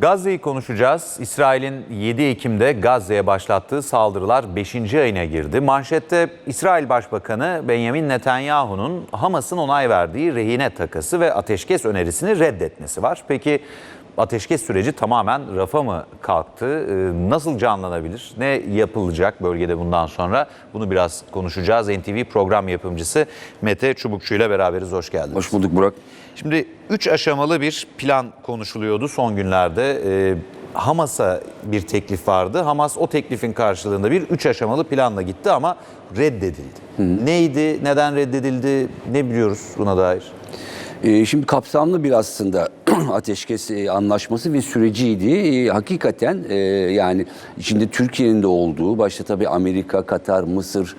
Gazze'yi konuşacağız. İsrail'in 7 Ekim'de Gazze'ye başlattığı saldırılar 5. ayına girdi. Manşette İsrail Başbakanı Benjamin Netanyahu'nun Hamas'ın onay verdiği rehine takası ve ateşkes önerisini reddetmesi var. Peki ateşkes süreci tamamen rafa mı kalktı? Ee, Nasıl canlanabilir? Ne yapılacak bölgede bundan sonra? Bunu biraz konuşacağız. NTV program yapımcısı Mete Çubukçu ile beraberiz. Hoş geldiniz. Hoş bulduk Burak. Şimdi üç aşamalı bir plan konuşuluyordu son günlerde. Ee, Hamas'a bir teklif vardı. Hamas o teklifin karşılığında bir üç aşamalı planla gitti ama reddedildi. Neydi, neden reddedildi, ne biliyoruz buna dair? Ee, şimdi kapsamlı bir aslında ateşkes e, anlaşması ve süreciydi. Ee, hakikaten e, yani içinde Türkiye'nin de olduğu, başta tabii Amerika, Katar, Mısır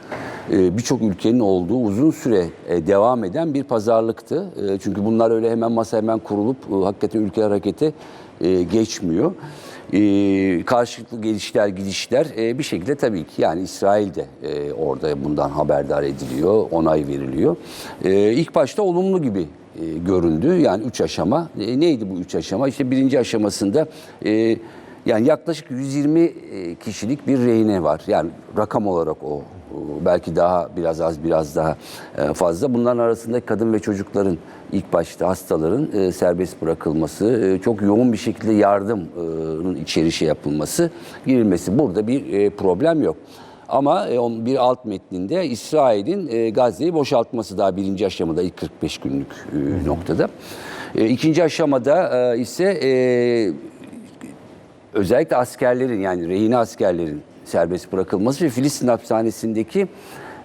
e, birçok ülkenin olduğu uzun süre devam eden bir pazarlıktı. Çünkü bunlar öyle hemen masa hemen kurulup hakikaten ülke harekete geçmiyor. E, karşılıklı gelişler gidişler e, bir şekilde tabii ki yani İsrail de e, orada bundan haberdar ediliyor, onay veriliyor. E, ilk başta olumlu gibi e, göründü. Yani üç aşama. E, neydi bu üç aşama? İşte birinci aşamasında e, yani yaklaşık 120 e, kişilik bir rehine var. Yani rakam olarak o. Belki daha biraz az biraz daha e, fazla. Bunların arasında kadın ve çocukların ilk başta hastaların e, serbest bırakılması, e, çok yoğun bir şekilde yardımın içeri şey yapılması, girilmesi. Burada bir e, problem yok. Ama e, onun bir alt metninde İsrail'in e, Gazze'yi boşaltması daha birinci aşamada ilk 45 günlük e, noktada. E, ikinci aşamada e, ise e, özellikle askerlerin yani rehine askerlerin serbest bırakılması ve Filistin hapishanesindeki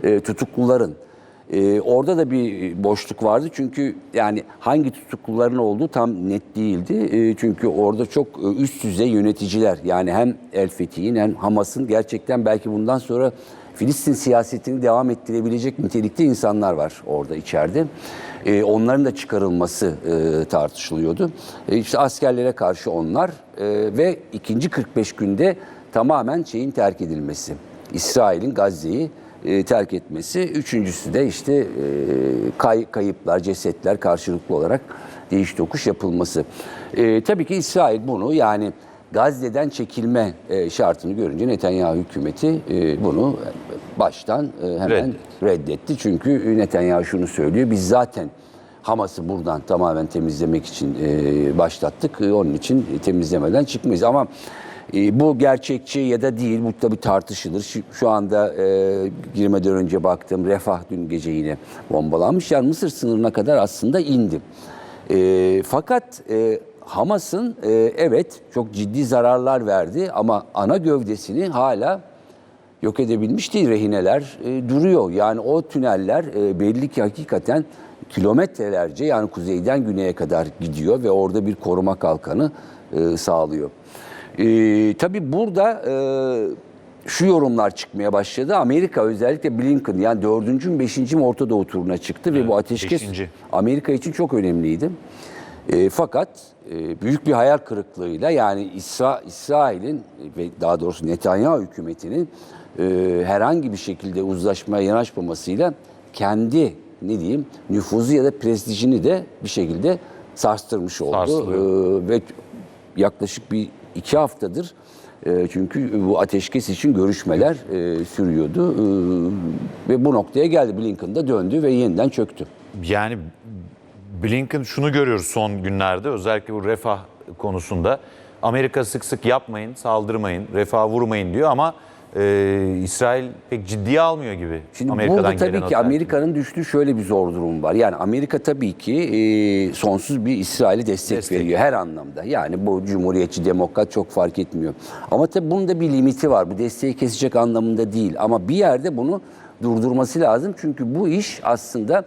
e, tutukluların e, orada da bir boşluk vardı çünkü yani hangi tutukluların olduğu tam net değildi. E, çünkü orada çok e, üst düzey yöneticiler yani hem El Fethi'nin hem Hamas'ın gerçekten belki bundan sonra Filistin siyasetini devam ettirebilecek nitelikte insanlar var orada içeride. E, onların da çıkarılması e, tartışılıyordu. E, işte askerlere karşı onlar e, ve ikinci 45 günde tamamen şeyin terk edilmesi. İsrail'in Gazze'yi e, terk etmesi. Üçüncüsü de işte e, kay, kayıplar, cesetler karşılıklı olarak değiş tokuş yapılması. E, tabii ki İsrail bunu yani Gazze'den çekilme e, şartını görünce Netanyahu hükümeti e, bunu baştan e, hemen Reddetti. reddetti. Çünkü Netanyahu şunu söylüyor. Biz zaten Hamas'ı buradan tamamen temizlemek için e, başlattık. E, onun için temizlemeden çıkmayız. Ama e, bu gerçekçi ya da değil bu tabii tartışılır. Şu, şu anda e, girmeden önce baktım Refah dün gece yine bombalanmış. Yani Mısır sınırına kadar aslında indi. E, fakat e, Hamas'ın e, evet çok ciddi zararlar verdi ama ana gövdesini hala yok edebilmiş değil. Rehineler e, duruyor. Yani o tüneller e, belli ki hakikaten kilometrelerce yani kuzeyden güneye kadar gidiyor ve orada bir koruma kalkanı e, sağlıyor. E, tabii burada e, şu yorumlar çıkmaya başladı. Amerika özellikle Blinken yani dördüncü mü beşinci mi Orta Doğu turuna çıktı ve bu ateşkes beşinci. Amerika için çok önemliydi. E, fakat e, büyük bir hayal kırıklığıyla yani İsra, İsrail'in ve daha doğrusu Netanyahu hükümetinin e, herhangi bir şekilde uzlaşmaya yanaşmamasıyla kendi ne diyeyim nüfuzu ya da prestijini de bir şekilde sarstırmış oldu. Sarsılıyor. E, ve yaklaşık bir iki haftadır e, çünkü bu ateşkes için görüşmeler e, sürüyordu E, ve bu noktaya geldi. Blinken da döndü ve yeniden çöktü. Yani Blinken şunu görüyoruz son günlerde özellikle bu refah konusunda. Amerika sık sık yapmayın, saldırmayın, refah vurmayın diyor ama e, İsrail pek ciddiye almıyor gibi. Şimdi Amerika'dan burada tabii ki. Amerika'nın düştüğü şöyle bir zor durum var. Yani Amerika tabii ki e, sonsuz bir İsrail'e destek, Destek. veriyor her anlamda. Yani bu cumhuriyetçi, demokrat çok fark etmiyor. Ama tabii bunun da bir limiti var. Bu desteği kesecek anlamında değil. Ama bir yerde bunu durdurması lazım. Çünkü bu iş aslında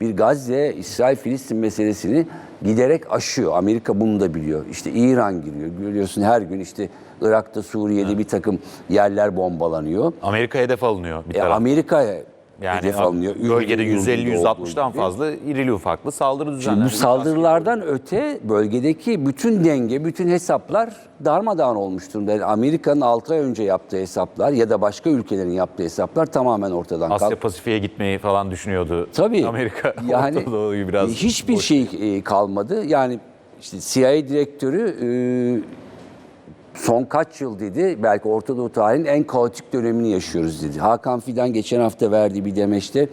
bir Gazze, İsrail-Filistin meselesini giderek aşıyor. Amerika bunu da biliyor. İşte İran giriyor. Görüyorsun her gün işte Irak'ta, Suriye'de bir takım yerler bombalanıyor. Amerika hedef alınıyor bir E, taraftan. Amerika'ya Yani hedef alınıyor. bölgede Ürdün, Ürdün'de 150-160'dan olduğu fazla irili ufaklı saldırı. Şimdi bu saldırılardan öte bölgedeki bütün denge, bütün hesaplar darmadağın olmuş durumda. Yani Amerika'nın 6 ay önce yaptığı hesaplar ya da başka ülkelerin yaptığı hesaplar tamamen ortadan Asya kalktı. Pasifik'e gitmeyi falan düşünüyordu. Tabii. Amerika yani Orta Doğu'yu biraz hiçbir boş- şey e, kalmadı. Yani işte CIA direktörü son kaç yıl dedi belki Orta Doğu tarihinin en kaotik dönemini yaşıyoruz dedi. Hakan Fidan geçen hafta verdiği bir demeçte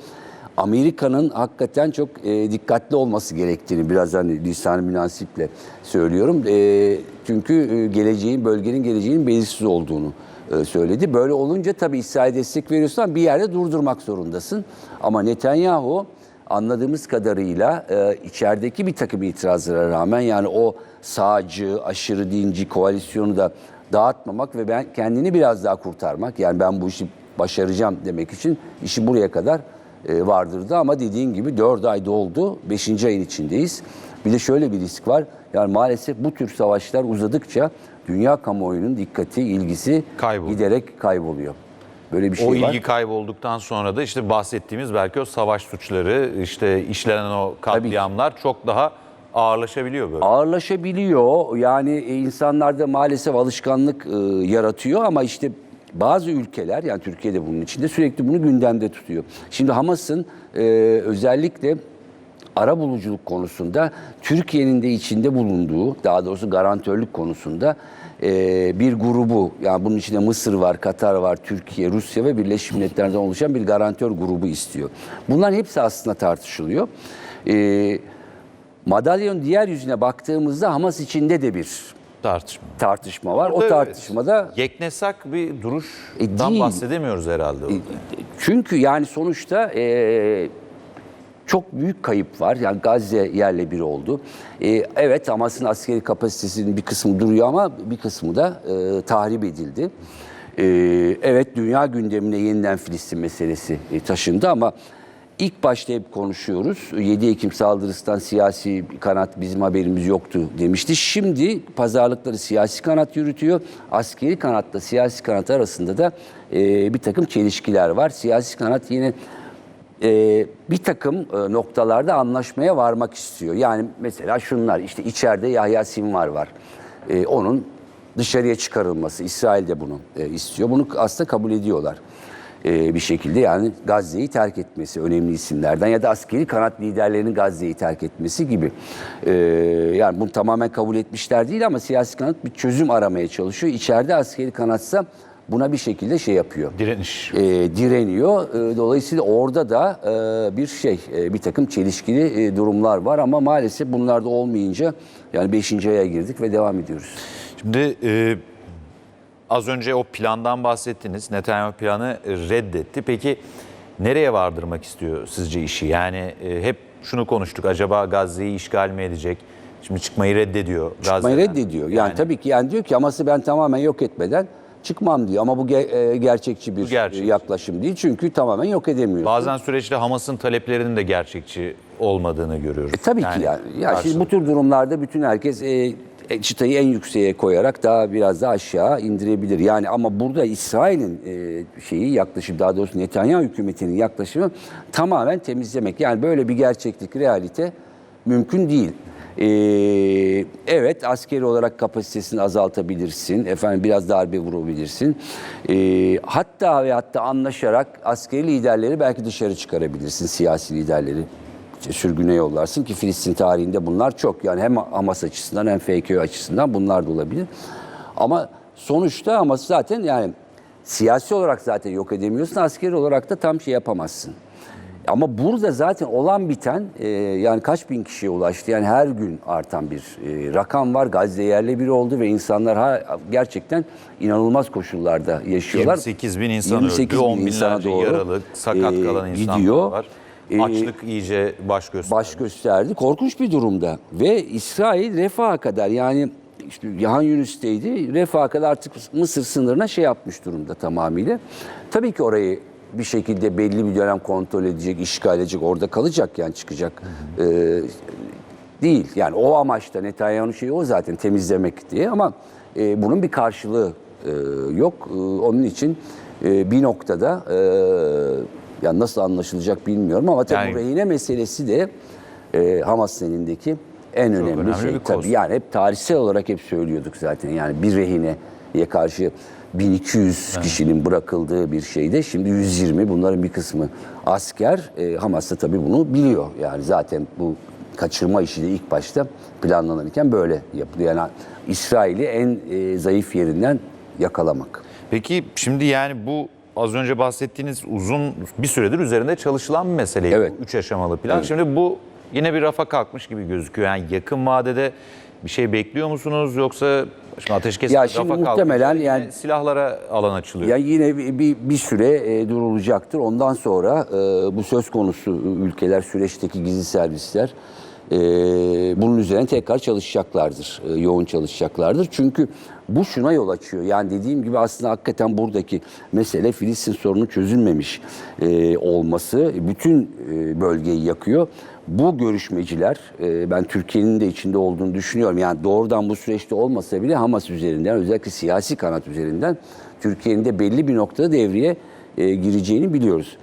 Amerika'nın hakikaten çok e, dikkatli olması gerektiğini biraz hani lisan münasiple söylüyorum. E, çünkü e, geleceğin, bölgenin geleceğinin belirsiz olduğunu e, söyledi. Böyle olunca tabii İsrail'e destek veriyorsun ama bir yerde durdurmak zorundasın. Ama Netanyahu anladığımız kadarıyla e, içerideki bir takım itirazlara rağmen yani o sağcı, aşırı dinci koalisyonu da dağıtmamak ve ben kendini biraz daha kurtarmak yani ben bu işi başaracağım demek için işi buraya kadar e, vardırdı ama dediğin gibi 4 ay doldu 5. ayın içindeyiz. Bir de şöyle bir risk var yani maalesef bu tür savaşlar uzadıkça dünya kamuoyunun dikkati, ilgisi Kayboluyor. giderek kayboluyor. Böyle bir şey O var. ilgi kaybolduktan sonra da işte bahsettiğimiz belki o savaş suçları, işte işlenen o katliamlar çok daha ağırlaşabiliyor böyle. ağırlaşabiliyor. Yani e, insanlarda maalesef alışkanlık e, yaratıyor ama işte bazı ülkeler yani Türkiye'de bunun içinde sürekli bunu gündemde tutuyor. Şimdi Hamas'ın e, özellikle ara buluculuk konusunda Türkiye'nin de içinde bulunduğu daha doğrusu garantörlük konusunda e, bir grubu yani bunun içinde Mısır var, Katar var, Türkiye, Rusya ve Birleşmiş Milletler'den oluşan bir garantör grubu istiyor. Bunların hepsi aslında tartışılıyor. E, Madalyonun diğer yüzüne baktığımızda Hamas içinde de bir Tartışma. tartışma var. o Burada tartışmada Yeknesak bir duruştan E, değil. bahsedemiyoruz herhalde. orada. çünkü yani sonuçta e, çok büyük kayıp var. Yani Gazze yerle bir oldu. E, evet Hamas'ın askeri kapasitesinin bir kısmı duruyor ama bir kısmı da e, tahrip edildi. E, evet dünya gündemine yeniden Filistin meselesi e, taşındı ama ilk başta hep konuşuyoruz. 7 Ekim saldırısından siyasi kanat bizim haberimiz yoktu demişti. Şimdi pazarlıkları siyasi kanat yürütüyor. Askeri kanatla siyasi kanat arasında da e, bir takım çelişkiler var. Siyasi kanat yine e, bir takım e, noktalarda anlaşmaya varmak istiyor. Yani mesela şunlar işte içeride Yahya Sinvar var. E, onun dışarıya çıkarılması. İsrail de bunu e, istiyor. Bunu aslında kabul ediyorlar. E, bir şekilde yani Gazze'yi terk etmesi önemli isimlerden ya da askeri kanat liderlerinin Gazze'yi terk etmesi gibi. E, yani bunu tamamen kabul etmişler değil ama siyasi kanat bir çözüm aramaya çalışıyor. İçeride askeri kanatsa buna bir şekilde şey yapıyor Direniş. e, direniyor. E, dolayısıyla orada da e, bir şey, e, bir takım çelişkili e, durumlar var ama maalesef bunlar da olmayınca yani 5. aya girdik ve devam ediyoruz. Şimdi e, az önce o plandan bahsettiniz. Netanyahu planı reddetti. Peki nereye vardırmak istiyor sizce işi? Yani e, hep şunu konuştuk. Acaba Gazze'yi işgal mi edecek? Şimdi çıkmayı reddediyor. Çıkmayı Gazze'den. reddediyor. Yani, tabii ki yani diyor ki Hamas'ı ben tamamen yok etmeden çıkmam diyor. Ama bu ge- e, gerçekçi bir gerçekçi. yaklaşım değil. Çünkü tamamen yok edemiyorsun. Bazen süreçte Hamas'ın taleplerinin de gerçekçi olmadığını görüyoruz. E, tabii ki yani. Ya şimdi bu tür durumlarda bütün herkes e, e, çıtayı en yükseğe koyarak daha biraz daha aşağı indirebilir. Yani ama burada İsrail'in e, şeyi yaklaşım daha doğrusu Netanyahu hükümetinin yaklaşımı tamamen temizlemek. Yani böyle bir gerçeklik, realite mümkün değil. E, evet askeri olarak kapasitesini azaltabilirsin. Efendim biraz darbe vurabilirsin. E, hatta ve hatta anlaşarak askeri liderleri belki dışarı çıkarabilirsin siyasi liderleri sürgüne yollarsın ki Filistin tarihinde bunlar çok. Yani hem Hamas açısından hem FKÖ açısından bunlar da olabilir. Ama sonuçta Hamas zaten yani siyasi olarak zaten yok edemiyorsun. Askeri olarak da tam şey yapamazsın. Ama burada zaten olan biten e, yani kaç bin kişiye ulaştı. Yani her gün artan bir e, rakam var. Gazze yerle bir oldu ve insanlar ha, gerçekten inanılmaz koşullarda yaşıyorlar. 28 bin insan 28 öldü, bin 10 insana binlerce doğru, yaralı, sakat e, kalan insanlar gidiyor. var. E, Açlık iyice baş gösterdi. baş gösterdi. Korkunç bir durumda. Ve İsrail Refah'a kadar yani işte Yahan Yunus'teydi. Refah'a kadar artık Mısır sınırına şey yapmış durumda tamamıyla. Tabii ki orayı bir şekilde belli bir dönem kontrol edecek, işgal edecek, orada kalacak yani çıkacak. Ee, değil. Yani o amaçta Netanyahu'nun şeyi o zaten temizlemek diye ama e, bunun bir karşılığı e, yok. E, onun için e, bir noktada e, yani nasıl anlaşılacak bilmiyorum ama tabii Yani- rehine meselesi de e, Hamas elindeki en önemli, önemli şey. Tabii yani hep tarihsel olarak hep söylüyorduk zaten. Yani bir rehineye karşı 1200 kişinin bırakıldığı bir şeyde şimdi 120 bunların bir kısmı asker. E, Hamas da tabii bunu biliyor. Yani zaten bu kaçırma işi de ilk başta planlanırken böyle yapılıyor. Yani İsrail'i en e, zayıf yerinden yakalamak. Peki şimdi yani bu az önce bahsettiğiniz uzun bir süredir üzerinde çalışılan bir mesele. Evet. Bu üç aşamalı plan. Şimdi bu yine bir rafa kalkmış gibi gözüküyor. Yani yakın vadede bir şey bekliyor musunuz yoksa şimdi ateşkes Ya şimdi muhtemelen yani- silahlara alan açılıyor. Ya yine bir, bir, bir süre e, durulacaktır. Ondan sonra e, bu söz konusu ülkeler, süreçteki gizli servisler e, bunun üzerine tekrar çalışacaklardır. e, yoğun çalışacaklardır. Çünkü bu şuna yol açıyor. Yani dediğim gibi aslında hakikaten buradaki mesele Filistin sorunu çözülmemiş e, olması bütün e, bölgeyi yakıyor. Bu görüşmeciler e, ben Türkiye'nin de içinde olduğunu düşünüyorum. Yani doğrudan bu süreçte olmasa bile Hamas üzerinden özellikle siyasi kanat üzerinden Türkiye'nin de belli bir noktada devreye e, gireceğini biliyoruz.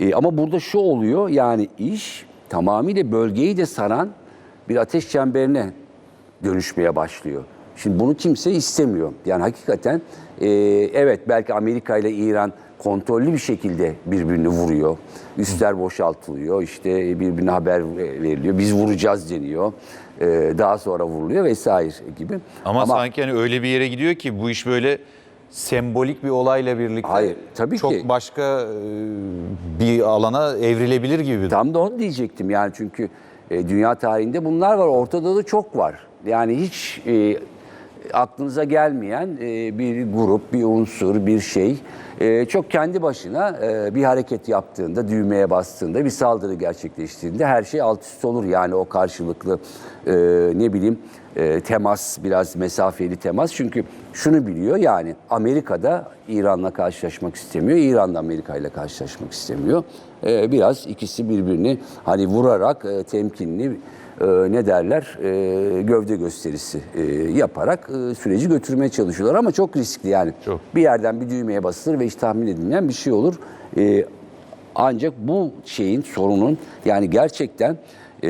E, ama burada şu oluyor yani iş tamamıyla bölgeyi de saran bir ateş çemberine dönüşmeye başlıyor. Şimdi bunu kimse istemiyor. Yani hakikaten e, evet belki Amerika ile İran kontrollü bir şekilde birbirini vuruyor. Üstler boşaltılıyor. işte birbirine haber veriliyor. Biz vuracağız deniyor. E, daha sonra vuruluyor vesaire gibi. Ama, sanki hani öyle bir yere gidiyor ki bu iş böyle sembolik bir olayla birlikte Hayır, tabii çok ki. başka e, bir alana evrilebilir gibi. Tam da onu diyecektim yani çünkü e, dünya tarihinde bunlar var. Ortada da çok var. Yani hiç e, aklınıza gelmeyen e, bir grup, bir unsur, bir şey e, çok kendi başına e, bir hareket yaptığında, düğmeye bastığında, bir saldırı gerçekleştiğinde her şey alt üst olur. Yani o karşılıklı ne bileyim temas, biraz mesafeli temas. Çünkü şunu biliyor yani Amerika'da İran'la karşılaşmak istemiyor, İran da Amerika ile karşılaşmak istemiyor. Biraz ikisi birbirini hani vurarak temkinli e, ne derler e, gövde gösterisi e, yaparak e, süreci götürmeye çalışıyorlar ama çok riskli yani. Çok. Bir yerden bir düğmeye basılır ve hiç tahmin edilmeyen bir şey olur. E, ancak bu şeyin sorunun yani gerçekten e,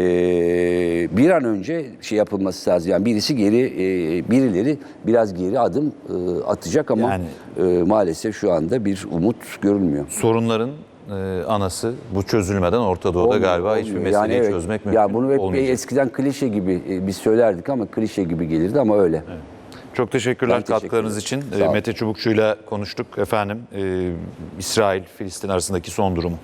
bir an önce şey yapılması lazım. Yani birisi geri e, birileri biraz geri adım e, atacak ama Yani- e, maalesef şu anda bir umut görülmüyor. Sorunların e, anası bu çözülmeden Orta Doğu'da Olmuyor, galiba olmuyor. hiçbir Yani meseleyi evet, çözmek mümkün Ya bunu hep olmayacak. eskiden klişe gibi e, biz söylerdik ama klişe gibi gelirdi ama öyle. Çok teşekkürler Ben teşekkür katkılarınız için. E. Mete Çubukçu'yla konuştuk efendim. E, İsrail, Filistin arasındaki son durumu.